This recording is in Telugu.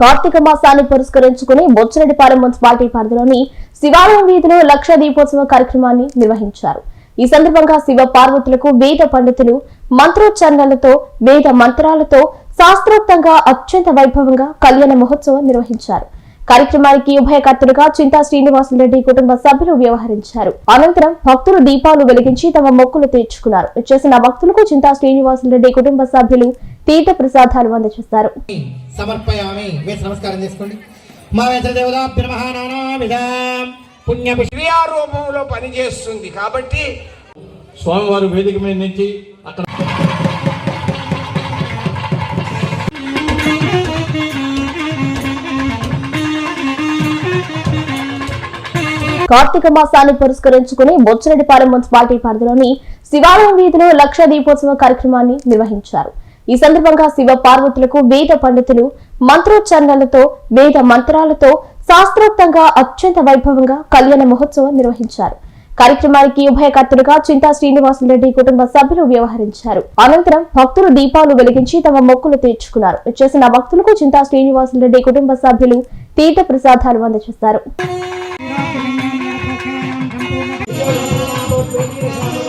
కార్తీక మాసాన్ని పురస్కరించుకుని బొచ్చిరెడ్డిపాలెం మున్సిపాలిటీ పరిధిలోని శివాలయం వీధిలో లక్ష దీపోత్సవ కార్యక్రమాన్ని నిర్వహించారు. ఈ సందర్భంగా శివ పార్వతులకు వేద పండితులు మంత్రోచ్చారణలతో వేద మంత్రాలతో శాస్త్రోక్తంగా అత్యంత వైభవంగా కళ్యాణ మహోత్సవం నిర్వహించారు. కార్యక్రమానికి ఉభయకర్తలుగా చింతా శ్రీనివాసులరెడ్డి కుటుంబ సభ్యులు వ్యవహరించారు. అనంతరం భక్తులు దీపాలు వెలిగించి తమ మొక్కులు తీర్చుకున్నారు. చేసిన భక్తులకు చింతా శ్రీనివాసులరెడ్డి కుటుంబ సభ్యులు తీర్థ ప్రసాదాలు అందజేశారు సమర్పయామి. వేసి నమస్కారం చేసుకోండి. మా వేతదేవతాభ్య మహానానావిధాం పుణ్య క్రియారూపంలో పనిచేస్తుంది కాబట్టి స్వామివారి వేదిక మీద నుంచి అక్కడ కార్తీక మాసాన్ని పురస్కరించుకుని బొచ్చిరెడ్డిపాలెం మున్సిపాలిటీ పరిధిలోని శివాలయం వీధిలో లక్ష దీపోత్సవ కార్యక్రమాన్ని నిర్వహించారు. ఈ సందర్భంగా శివ పార్వతులకు వేద పండితులు మంత్రోచ్చారణలతో వేద మంత్రాలతో శాస్త్రోక్తంగా అత్యంత వైభవంగా కళ్యాణ మహోత్సవం నిర్వహించారు. కార్యక్రమానికి ఉభయకర్తలుగా చింతా శ్రీనివాసులరెడ్డి కుటుంబ సభ్యులు వ్యవహరించారు. అనంతరం భక్తులు దీపాలు వెలిగించి తమ మొక్కులు తీర్చుకున్నారు. చేసిన భక్తులకు చింతా శ్రీనివాసులరెడ్డి కుటుంబ సభ్యులు తీర్థ ప్రసాదాలు అందజేశారు Thank you.